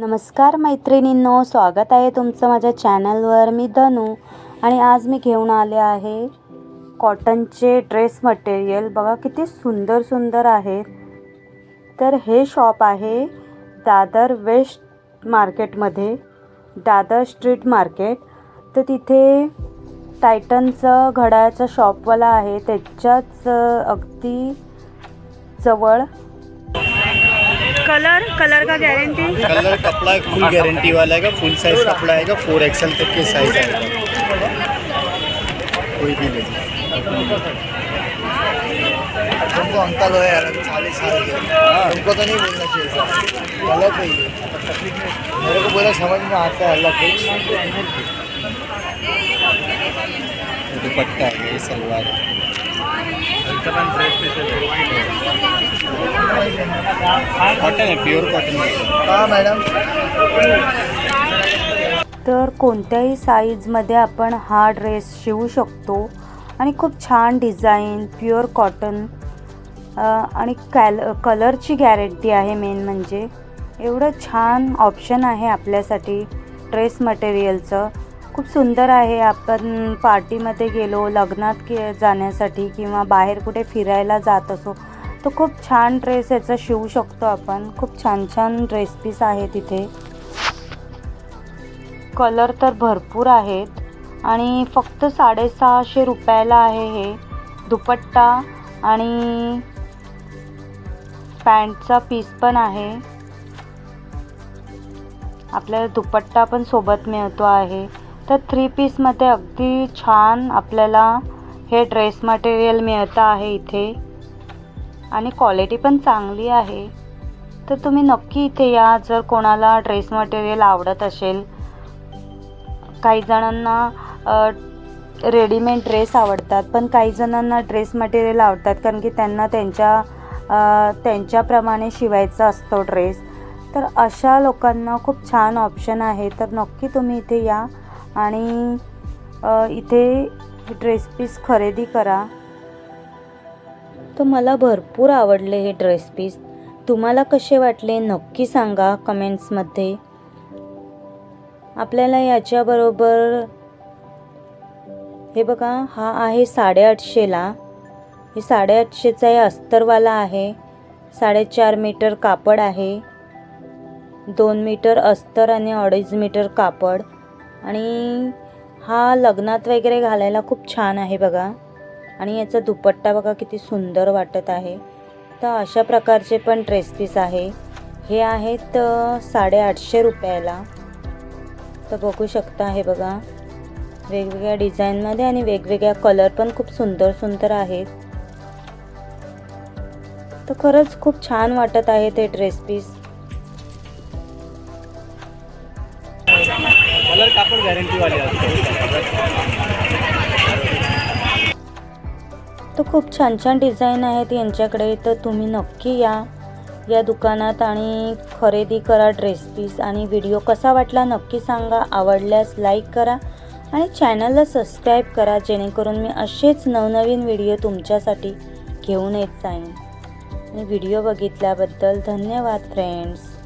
नमस्कार मैत्रिणींनो स्वागत आहे तुमचं माझ्या चॅनलवर. मी धनू आणि आज मी घेऊन आले आहे कॉटनचे ड्रेस मटेरियल. बघा किती सुंदर सुंदर आहेत. तर हे शॉप आहे दादर वेस्ट मार्केटमध्ये दादर स्ट्रीट मार्केट. तर तिथे टायटनचं घड्याळचं शॉपवाला आहे. त्याच्याच अगदी जवळ कलर? कलर का गॅरंटी कलर कपड़ा फुल गारंटी वाला है फुल साइज़ कपड़ा आएगा फोर एक्सएल तक के साइज़ आएगा। कोई भी ले तुमको अंकल हो यार चालीस साल के। तुमको तो नहीं बोलना चाहिए गलत है मेरे को बोला समझ में आता है अल्लाह दुपट्टा है, ये सलवार है। कॉटन है प्योर कॉटन है मैडम तर कोणत्याही साईजमध्ये आपण हा ड्रेस शिवू शकतो. आणि खूप छान डिझाईन प्युअर कॉटन आणि कॅल कलरची गॅरंटी आहे मेन म्हणजे. एवढं छान ऑप्शन आहे आपल्यासाठी ड्रेस मटेरियलचं खूप सुंदर आहे आपण पार्टीमध्ये गेलो लग्नात के जाण्यासाठी किंवा बाहेर कुठे फिरायला जात असो तर खूप छान ड्रेस याचा शिवू शकतो आपण. खूप छान छान ड्रेस पीस आहे तिथे. कलर तर भरपूर आहेत. आणि फक्त साडेसहाशे रुपयाला आहे हे. दुपट्टा आणि पॅन्टचा पीस पण आहे. आपल्याला दुपट्टा पण सोबत मिळतो आहे. तर थ्री पीसमध्ये अगदी छान आपल्याला हे ड्रेस मटेरियल मिळतं आहे इथे. आणि क्वालिटी पण चांगली आहे. तर तुम्ही नक्की इथे या. जर कोणाला ड्रेस मटेरियल आवडत असेल काही जणांना रेडीमेड ड्रेस आवडतात पण काही जणांना ड्रेस मटेरियल आवडतात कारण की त्यांना त्यांच्या त्यांच्याप्रमाणे शिवायचा असतो ड्रेस तर अशा लोकांना खूप छान ऑप्शन आहे. तर नक्की तुम्ही इथे या आणि इथे ड्रेस पीस खरेदी करा. तर मला भरपूर आवडले हे ड्रेस पीस तुम्हाला कसे वाटले नक्की सांगा कमेंट्समध्ये आपल्याला याच्याबरोबर हे बघा हा आहे साडेआठशेला. हे साडेआठशेचा हे अस्तरवाला आहे. साडेचार मीटर कापड आहे. दोन मीटर अस्तर आणि अडीच मीटर कापड. आणि हा लग्नात वगैरे घालायला खूप छान आहे बघा. आणि याचा दुपट्टा बघा किती सुंदर वाटत आहे. तर अशा प्रकारचे पण ड्रेस पीस आहे. हे आहेत साडेआठशे रुपयाला. तर बघू शकता हे बघा. वेगवेगळ्या डिझाईनमध्ये आणि वेगवेगळ्या कलर पण खूप सुंदर सुंदर आहेत. तर खरंच खूप छान वाटत आहे ते ड्रेस पीस कलर कापड़ गॅरंटीवाले असते. तर खूप छान छान डिझाईन आहेत यांच्याकडे तर तुम्ही नक्की या या दुकानात आणि खरेदी करा ड्रेस पीस आणि व्हिडिओ कसा वाटला नक्की सांगा आवडल्यास लाईक करा आणि चॅनलला सबस्क्राईब करा जेणेकरून मी असेच नवनवीन व्हिडिओ तुमच्यासाठी घेऊन येत जाईन. आणि व्हिडिओ बघितल्याबद्दल धन्यवाद फ्रेंड्स